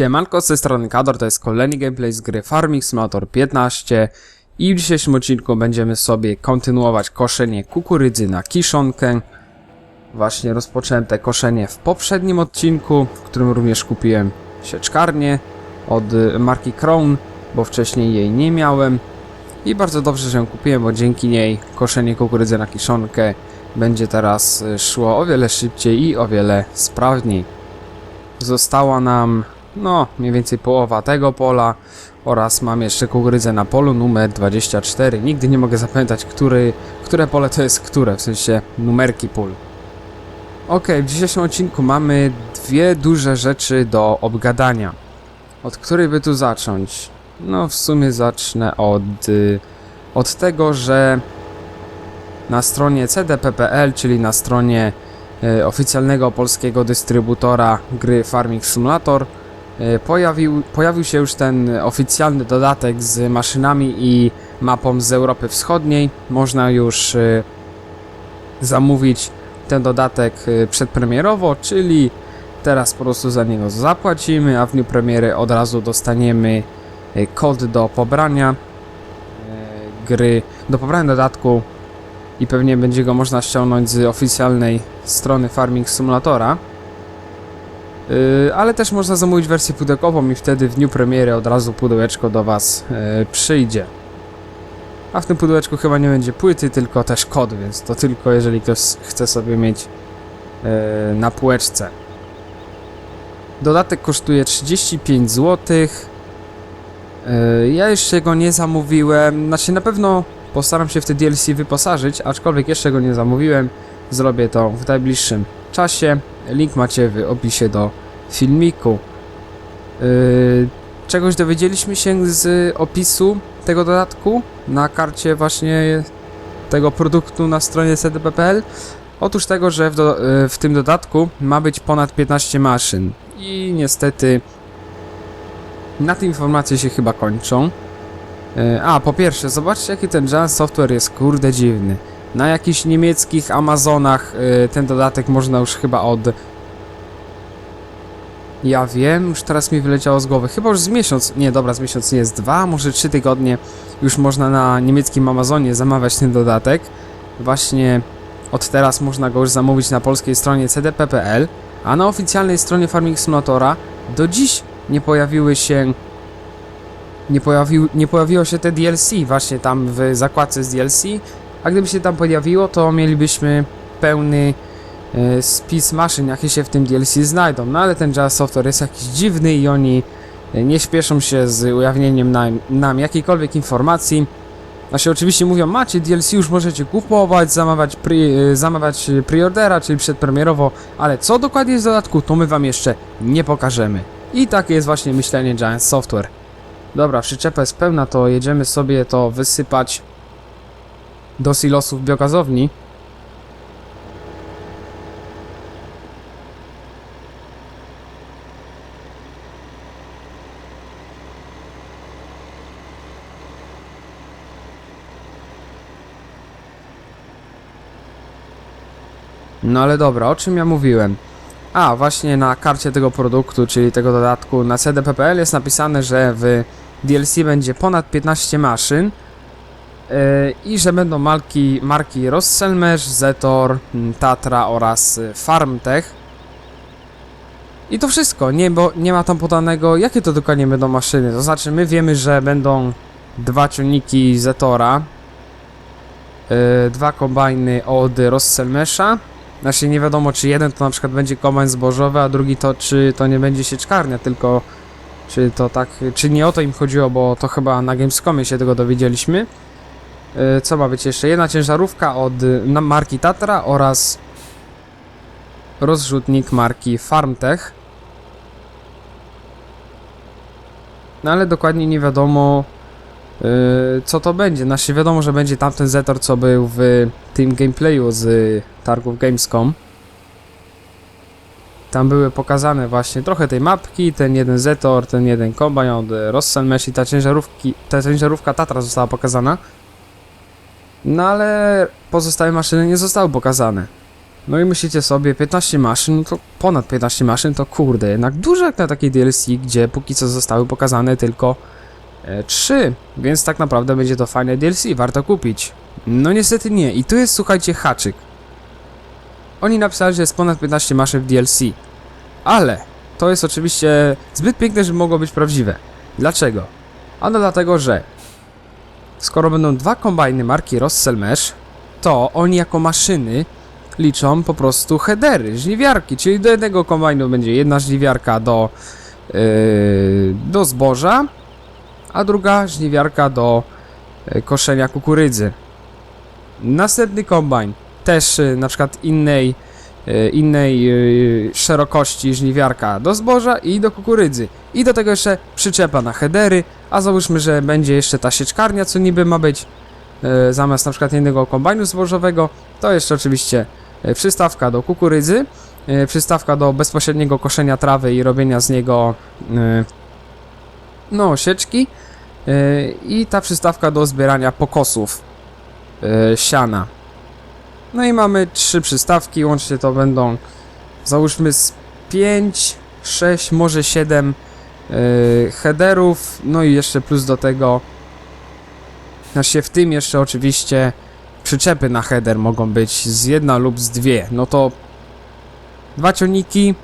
Siemanko, z tej strony Kador, to jest kolejny gameplay z gry Farming Simulator 15 i w dzisiejszym odcinku będziemy sobie kontynuować koszenie kukurydzy na kiszonkę. Właśnie rozpocząłem te koszenie w poprzednim odcinku, w którym również kupiłem sieczkarnię od marki Crown, bo wcześniej jej nie miałem. I bardzo dobrze, że ją kupiłem, bo dzięki niej koszenie kukurydzy na kiszonkę będzie teraz y, szło o wiele szybciej i o wiele sprawniej. Została nam, no, mniej więcej połowa tego pola oraz mam jeszcze kukurydzę na polu numer 24. Nigdy nie mogę zapamiętać, który, które pole to jest które, w sensie numerki pól. Ok, w dzisiejszym odcinku mamy dwie duże rzeczy do obgadania. Od której by tu zacząć? No, w sumie zacznę od, y, od tego, że na stronie cdp.pl, czyli na stronie e, oficjalnego polskiego dystrybutora gry Farming Simulator pojawił, pojawił się już ten oficjalny dodatek z maszynami i mapą z Europy Wschodniej. Można już e, zamówić ten dodatek e, przedpremierowo, czyli teraz po prostu za niego zapłacimy, a w dniu premiery od razu dostaniemy e, kod do pobrania e, gry, do pobrania dodatku i pewnie będzie go można ściągnąć z oficjalnej strony Farming Simulatora. Yy, ale też można zamówić wersję pudełkową i wtedy w dniu premiery od razu pudełeczko do Was yy, przyjdzie. A w tym pudełeczku chyba nie będzie płyty, tylko też kod, więc to tylko jeżeli ktoś chce sobie mieć yy, na półeczce. Dodatek kosztuje 35 zł. Ja jeszcze go nie zamówiłem. Znaczy na pewno Postaram się w te DLC wyposażyć, aczkolwiek jeszcze go nie zamówiłem. Zrobię to w najbliższym czasie. Link macie w opisie do filmiku. Yy, czegoś dowiedzieliśmy się z opisu tego dodatku na karcie właśnie tego produktu na stronie cdp.pl. Otóż tego, że w, do, yy, w tym dodatku ma być ponad 15 maszyn. I niestety na te informacje się chyba kończą. E, A, po pierwsze, zobaczcie jaki ten Giant Software jest kurde dziwny. Na jakichś niemieckich Amazonach e, ten dodatek można już chyba od... Ja wiem, już teraz mi wyleciało z głowy. Chyba już z miesiąc, nie dobra, z miesiąc nie jest dwa, może trzy tygodnie już można na niemieckim Amazonie zamawiać ten dodatek. Właśnie od teraz można go już zamówić na polskiej stronie cdp.pl, a na oficjalnej stronie Farming Simulatora do dziś nie pojawiły się nie, pojawił, nie pojawiło się te DLC właśnie tam w zakładce z DLC, a gdyby się tam pojawiło, to mielibyśmy pełny e, spis maszyn, jakie się w tym DLC znajdą. No ale ten Java Software jest jakiś dziwny i oni e, nie śpieszą się z ujawnieniem nam, nam jakiejkolwiek informacji. Znaczy oczywiście mówią, macie DLC, już możecie kupować, zamawiać, pre, zamawiać preordera, czyli przedpremierowo, ale co dokładnie jest w dodatku, to my wam jeszcze nie pokażemy. I takie jest właśnie myślenie Giant Software. Dobra, przyczepa jest pełna, to jedziemy sobie to wysypać do silosów biogazowni. No ale dobra, o czym ja mówiłem? A, właśnie na karcie tego produktu, czyli tego dodatku na cdp.pl jest napisane, że w DLC będzie ponad 15 maszyn i że będą marki, marki Rosselmesh, Zetor, mm, Tatra oraz y, Farmtech. I to wszystko, nie, bo nie ma tam podanego jakie to dokładnie będą maszyny, to znaczy my wiemy, że będą dwa ciągniki Zetora, yy, dwa kombajny od Rosselmesha, znaczy nie wiadomo, czy jeden to na przykład będzie kombajn zbożowy, a drugi to czy to nie będzie sieczkarnia, tylko czy to tak, czy nie o to im chodziło, bo to chyba na Gamescomie się tego dowiedzieliśmy. Yy, Co ma być jeszcze? Jedna ciężarówka od y, marki Tatra oraz rozrzutnik marki Farmtech. No ale dokładnie nie wiadomo yy, co to będzie. Znaczy wiadomo, że będzie tamten Zetor, co był w tym gameplayu z targów Gamescom. Tam były pokazane właśnie trochę tej mapki, ten jeden Zetor, ten jeden kombajn od Rossen Mesh i ta ciężarówka Tatra została pokazana. No ale pozostałe maszyny nie zostały pokazane. No i myślicie sobie, 15 maszyn, no to ponad 15 maszyn, to kurde, jednak dużo jak na takiej DLC, gdzie póki co zostały pokazane tylko e, 3, więc tak naprawdę będzie to fajne DLC, warto kupić. No niestety nie, i tu jest, słuchajcie, haczyk. Oni napisali, że jest ponad 15 maszyn w DLC, ale to jest oczywiście zbyt piękne, żeby mogło być prawdziwe. Dlaczego? Ano dlatego, że skoro będą dwa kombajny marki Rossel Mesh, to oni jako maszyny liczą po prostu headery, żniwiarki, czyli do jednego kombajnu będzie jedna żniwiarka do, yy, do zboża, a druga żniwiarka do yy, koszenia kukurydzy. Następny kombajn też yy, na przykład innej, yy, innej szerokości żniwiarka do zboża i do kukurydzy. I do tego jeszcze przyczepa na headery, a załóżmy, że będzie jeszcze ta sieczkarnia, co niby ma być yy, zamiast na przykład jednego kombajnu zbożowego, to jeszcze oczywiście e, przystawka do kukurydzy, e, przystawka do bezpośredniego koszenia trawy i robienia z niego e, no, sieczki e, i ta przystawka do zbierania pokosów e, siana. No i mamy trzy przystawki, łącznie to będą załóżmy z 5, 6, może 7 headerów, no i jeszcze plus do tego znaczy w tym jeszcze oczywiście przyczepy na header mogą być z jedna lub z dwie. No to dwa cioniki,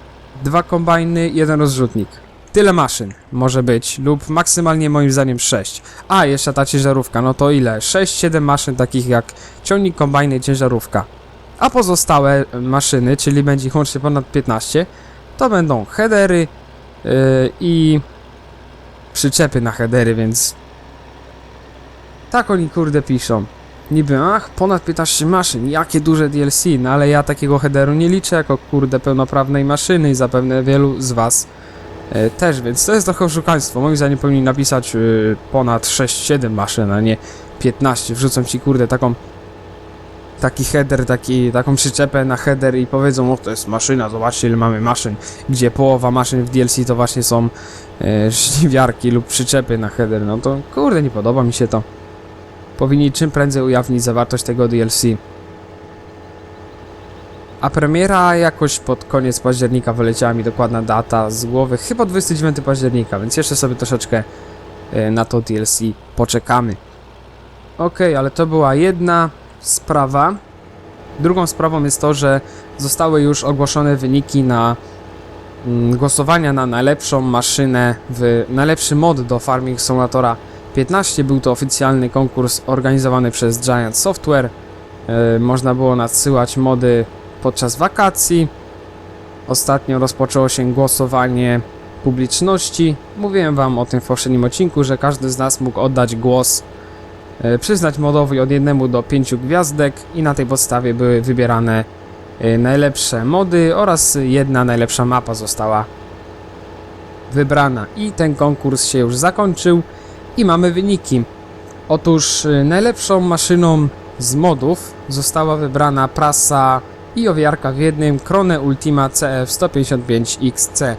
dwa kombajny, jeden rozrzutnik. Tyle maszyn może być, lub maksymalnie moim zdaniem 6. A, jeszcze ta ciężarówka, no to ile? 6-7 maszyn takich jak ciągnik, kombajny ciężarówka. A pozostałe maszyny, czyli będzie ich łącznie ponad 15, to będą headery yy, i przyczepy na headery, więc tak oni kurde piszą. Niby, ach, ponad 15 maszyn, jakie duże DLC, no ale ja takiego headeru nie liczę jako kurde pełnoprawnej maszyny i zapewne wielu z was e, też, więc to jest trochę oszukaństwo. Moim zdaniem powinni napisać e, ponad 6-7 maszyn, a nie 15. Wrzucą ci kurde taką taki header, taki, taką przyczepę na header i powiedzą, o to jest maszyna, zobaczcie ile mamy maszyn, gdzie połowa maszyn w DLC to właśnie są e, żniwiarki lub przyczepy na header, no to kurde nie podoba mi się to powinni czym prędzej ujawnić zawartość tego DLC. A premiera jakoś pod koniec października wyleciała mi dokładna data z głowy, chyba 29 października, więc jeszcze sobie troszeczkę e, na to DLC poczekamy. Ok, ale to była jedna sprawa. Drugą sprawą jest to, że zostały już ogłoszone wyniki na mm, głosowania na najlepszą maszynę w najlepszy mod do Farming Simulatora 15 był to oficjalny konkurs organizowany przez Giant Software. E, można było nadsyłać mody podczas wakacji. Ostatnio rozpoczęło się głosowanie publiczności. Mówiłem Wam o tym w poprzednim odcinku, że każdy z nas mógł oddać głos, przyznać modowi od 1 do 5 gwiazdek i na tej podstawie były wybierane e, najlepsze mody oraz jedna najlepsza mapa została wybrana. I ten konkurs się już zakończył. I mamy wyniki. Otóż y, najlepszą maszyną z modów została wybrana prasa i owiarka w jednym Krone Ultima CF155XC.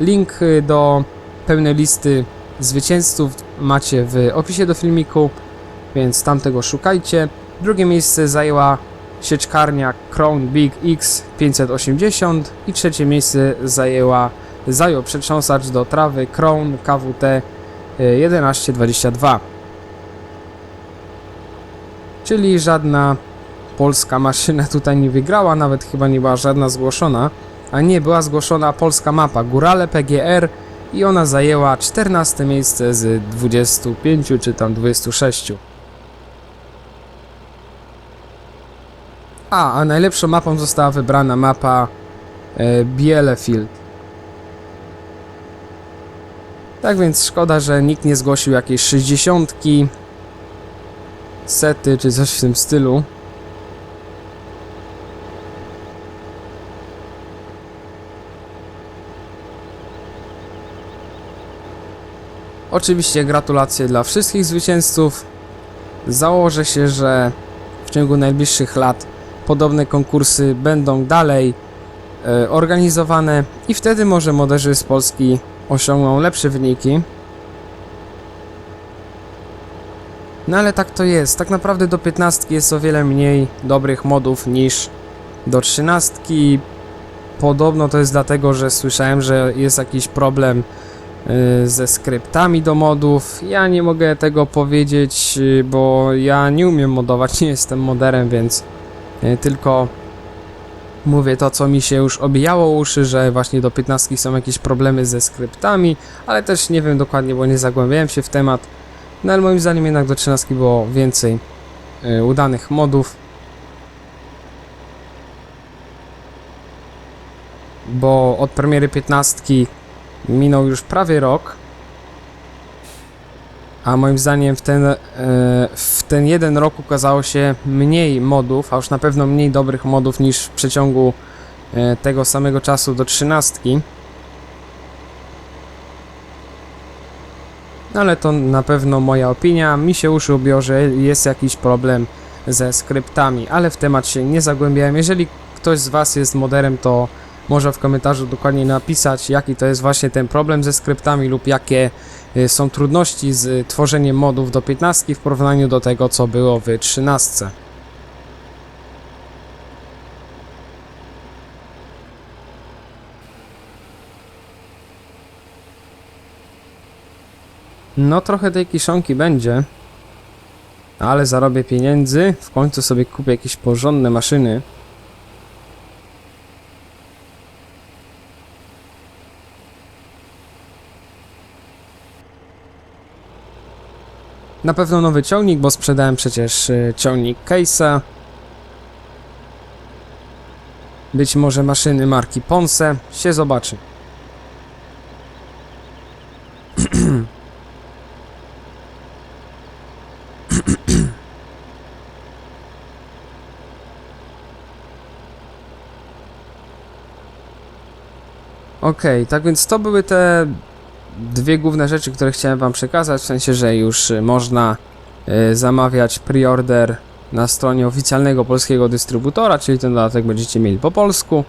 Link do pełnej listy zwycięzców macie w opisie do filmiku, więc tamtego szukajcie. Drugie miejsce zajęła sieczkarnia Crown Big X 580 i trzecie miejsce zajęła zajął przetrząsacz do trawy Crown KWT 1122. Czyli żadna polska maszyna tutaj nie wygrała, nawet chyba nie była żadna zgłoszona. A nie, była zgłoszona polska mapa Górale PGR i ona zajęła 14 miejsce z 25 czy tam 26. A, a najlepszą mapą została wybrana mapa e, Bielefield. Tak więc szkoda, że nikt nie zgłosił jakiejś 60, sety czy coś w tym stylu. Oczywiście gratulacje dla wszystkich zwycięzców. Założę się, że w ciągu najbliższych lat podobne konkursy będą dalej e, organizowane i wtedy może moderzy z Polski osiągną lepsze wyniki. No ale tak to jest. Tak naprawdę do 15 jest o wiele mniej dobrych modów niż do 13. Podobno to jest dlatego, że słyszałem, że jest jakiś problem y, ze skryptami do modów. Ja nie mogę tego powiedzieć, y, bo ja nie umiem modować, nie jestem moderem, więc tylko mówię to, co mi się już obijało uszy, że właśnie do 15 są jakieś problemy ze skryptami, ale też nie wiem dokładnie, bo nie zagłębiałem się w temat. No ale moim zdaniem jednak do 13 było więcej y, udanych modów. Bo od premiery 15 minął już prawie rok. A moim zdaniem w ten, e, w ten jeden rok ukazało się mniej modów, a już na pewno mniej dobrych modów niż w przeciągu e, tego samego czasu do 13. No ale to na pewno moja opinia. Mi się uszy ubiło, że jest jakiś problem ze skryptami, ale w temat się nie zagłębiałem. Jeżeli ktoś z Was jest moderem, to może w komentarzu dokładnie napisać, jaki to jest właśnie ten problem ze skryptami lub jakie y, są trudności z y, tworzeniem modów do 15 w porównaniu do tego, co było w 13. No trochę tej kiszonki będzie, ale zarobię pieniędzy, w końcu sobie kupię jakieś porządne maszyny. Na pewno nowy ciągnik, bo sprzedałem przecież y, ciągnik Case'a. Być może maszyny marki Ponce. Się zobaczy. Okej, tak więc to były te dwie główne rzeczy, które chciałem Wam przekazać, w sensie, że już y, można y, zamawiać preorder na stronie oficjalnego polskiego dystrybutora, czyli ten dodatek będziecie mieli po polsku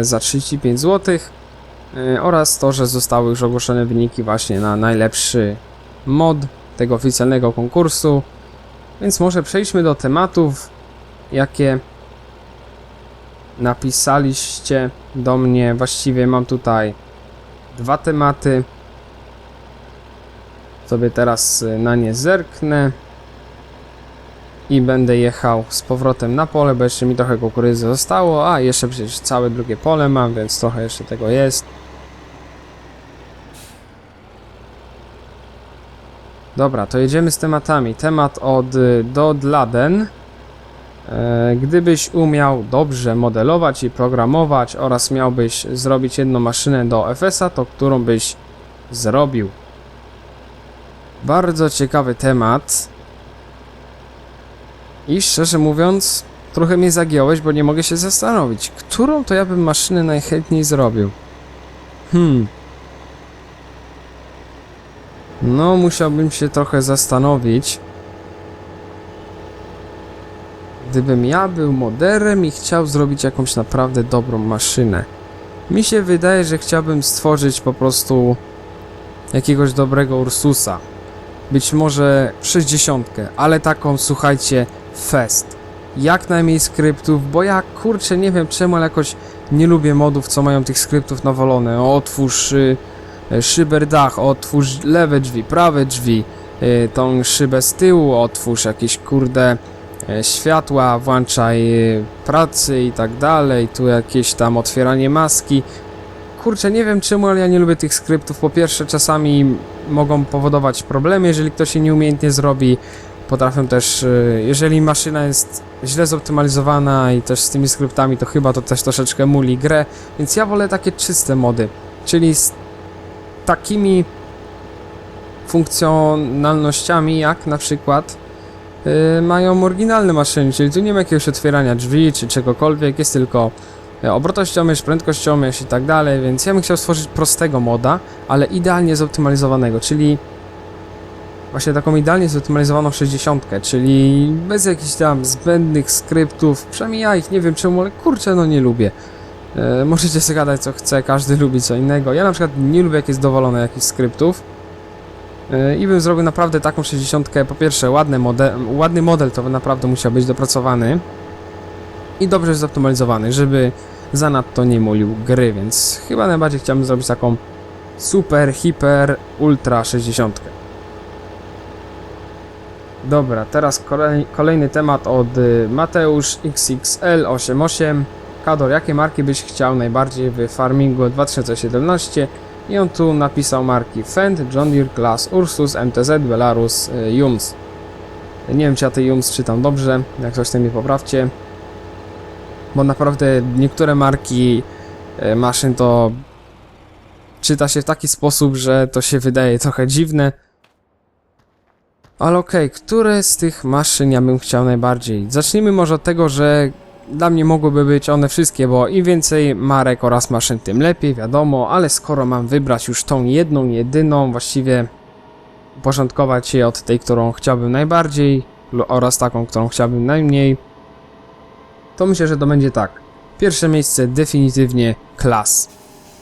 y, za 35 zł oraz to, że zostały już ogłoszone wyniki właśnie na najlepszy mod tego oficjalnego konkursu. Więc może przejdźmy do tematów, jakie napisaliście do mnie. Właściwie mam tutaj dwa tematy. Sobie teraz y, na nie zerknę. I będę jechał z powrotem na pole, bo jeszcze mi trochę kukurydzy zostało. A, jeszcze przecież całe drugie pole mam, więc trochę jeszcze tego jest. Dobra, to jedziemy z tematami. Temat od y, Dod Laden. E, Gdybyś umiał dobrze modelować i programować oraz miałbyś zrobić jedną maszynę do FS-a, to którą byś zrobił? Bardzo ciekawy temat. I szczerze mówiąc, trochę mnie zagiąłeś, bo nie mogę się zastanowić, którą to ja bym maszynę najchętniej zrobił. Hmm. No, musiałbym się trochę zastanowić. Gdybym ja był moderem i chciał zrobić jakąś naprawdę dobrą maszynę. Mi się wydaje, że chciałbym stworzyć po prostu jakiegoś dobrego Ursusa. Być może 60, ale taką, słuchajcie, fest. Jak najmniej skryptów, bo ja kurczę nie wiem czemu, ale jakoś nie lubię modów, co mają tych skryptów nawalone. O, otwórz y, y, szyber dach, otwórz lewe drzwi, prawe drzwi, y, tą szybę z tyłu, otwórz jakieś kurde e, światła, włączaj e, pracy i tak dalej, tu jakieś tam otwieranie maski. Kurczę, nie wiem czemu, ale ja nie lubię tych skryptów. Po pierwsze, czasami mogą powodować problemy, jeżeli ktoś je nieumiejętnie zrobi. Potrafią też, e, jeżeli maszyna jest źle zoptymalizowana i też z tymi skryptami, to chyba to też troszeczkę muli grę. Więc ja wolę takie czyste mody, czyli z takimi funkcjonalnościami, jak na przykład y, mają oryginalne maszyny, czyli tu nie ma jakiegoś otwierania drzwi czy czegokolwiek, jest tylko y, obrotościomierz, prędkościomierz i tak dalej, więc ja bym chciał stworzyć prostego moda, ale idealnie zoptymalizowanego, czyli właśnie taką idealnie zoptymalizowaną 60, czyli bez jakichś tam zbędnych skryptów, przynajmniej ja ich nie wiem czemu, ale kurczę, no nie lubię. E, możecie sobie gadać co chce, każdy lubi co innego. Ja na przykład nie lubię jak jest dowolone jakichś skryptów. E, I bym zrobił naprawdę taką 60. Po pierwsze, ładny model, ładny model to naprawdę musiał być dopracowany. I dobrze zoptymalizowany, żeby zanadto nie mulił gry, więc chyba najbardziej chciałbym zrobić taką super, hiper, ultra 60. Dobra, teraz kolej, kolejny temat od y, Mateusz XXL88. Kador, jakie marki byś chciał najbardziej w Farmingu 2017? I on tu napisał marki Fend, John Deere, Glass, Ursus, MTZ, Belarus, y, Jums. Nie wiem, czy ja te Jums czytam dobrze, jak coś to mi poprawcie. Bo naprawdę niektóre marki y, maszyn to czyta się w taki sposób, że to się wydaje trochę dziwne. Ale okej, które z tych maszyn ja bym chciał najbardziej? Zacznijmy może od tego, że dla mnie mogłyby być one wszystkie, bo im więcej marek oraz maszyn, tym lepiej, wiadomo, ale skoro mam wybrać już tą jedną, jedyną, właściwie uporządkować je od tej, którą chciałbym najbardziej oraz taką, którą chciałbym najmniej, to myślę, że to będzie tak. Pierwsze miejsce definitywnie klas.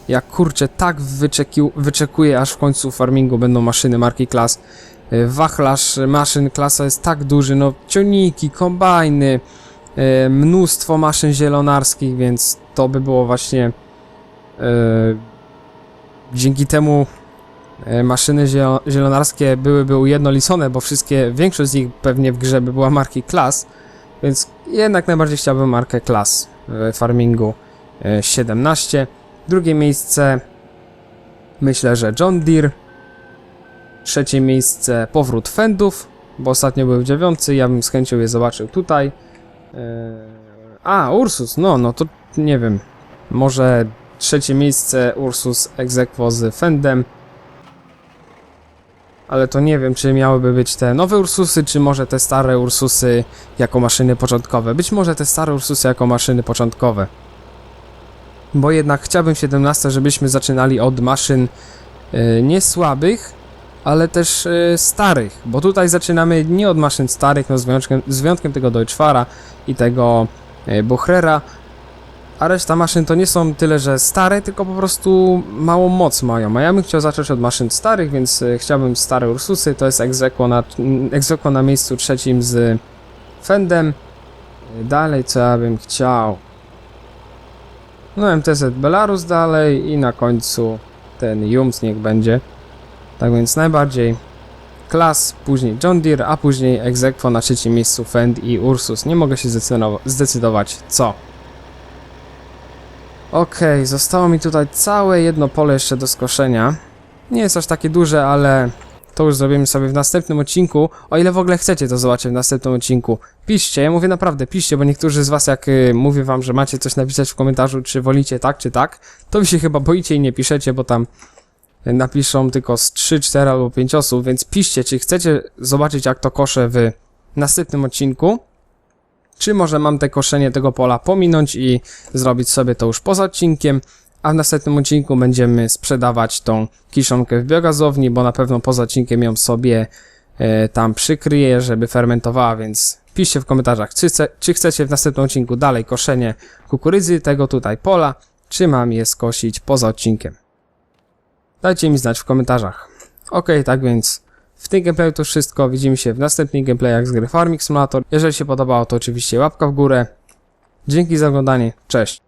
Jak kurczę, tak wyczekiu, wyczekuję, aż w końcu w farmingu będą maszyny marki klas. Y, Wachlarz maszyn klasa jest tak duży, no cioniki, kombajny, y, mnóstwo maszyn zielonarskich, więc to by było właśnie y, dzięki temu y, maszyny zielo- zielonarskie byłyby ujednolicone, bo wszystkie, większość z nich pewnie w grze by była marki klas, więc jednak najbardziej chciałbym markę klas w farmingu y, 17. Drugie miejsce myślę, że John Deere. Trzecie miejsce powrót Fendów, bo ostatnio były w dziewiątce, ja bym z chęcią je zobaczył tutaj. Eee, A, Ursus, no, no to nie wiem. Może trzecie miejsce Ursus egzekwo z Fendem. Ale to nie wiem, czy miałyby być te nowe Ursusy, czy może te stare Ursusy jako maszyny początkowe. Być może te stare Ursusy jako maszyny początkowe. Bo jednak chciałbym 17, żebyśmy zaczynali od maszyn yy, nie słabych, ale też y, starych, bo tutaj zaczynamy nie od maszyn starych, no z wyjątkiem, z wyjątkiem tego Deutschfara i tego y, Buchrera, a reszta maszyn to nie są tyle, że stare, tylko po prostu małą moc mają, a ja bym chciał zacząć od maszyn starych, więc y, chciałbym stare Ursusy, to jest egzekwo na, egzekwo na miejscu trzecim z Fendem, Y, dalej co ja bym chciał, no MTZ Belarus dalej i na końcu ten Jums niech będzie. Tak więc najbardziej Klas, później John Deere, a później Exequo na trzecim miejscu Fend i Ursus. Nie mogę się zdecydowa- zdecydować co. Okej, zostało mi tutaj całe jedno pole jeszcze do skoszenia. Nie jest aż takie duże, ale to już zrobimy sobie w następnym odcinku. O ile w ogóle chcecie to zobaczyć w następnym odcinku. Piszcie, ja mówię naprawdę, piszcie, bo niektórzy z was jak y, mówię wam, że macie coś napisać w komentarzu, czy wolicie tak, czy tak, to wy się chyba boicie i nie piszecie, bo tam napiszą tylko z 3, 4 albo 5 osób, więc piszcie, czy chcecie zobaczyć jak to koszę w następnym odcinku, czy może mam te koszenie tego pola pominąć i zrobić sobie to już poza odcinkiem, a w następnym odcinku będziemy sprzedawać tą kiszonkę w biogazowni, bo na pewno poza odcinkiem ją sobie e, tam przykryję, żeby fermentowała, więc piszcie w komentarzach, czy, chce, czy chcecie w następnym odcinku dalej koszenie kukurydzy, tego tutaj pola, czy mam je skosić poza odcinkiem. Dajcie mi znać w komentarzach. Ok, tak więc w tym gameplayu to wszystko. Widzimy się w następnych gameplayach z gry Farming Simulator. Jeżeli się podobało, to oczywiście łapka w górę. Dzięki za oglądanie. Cześć.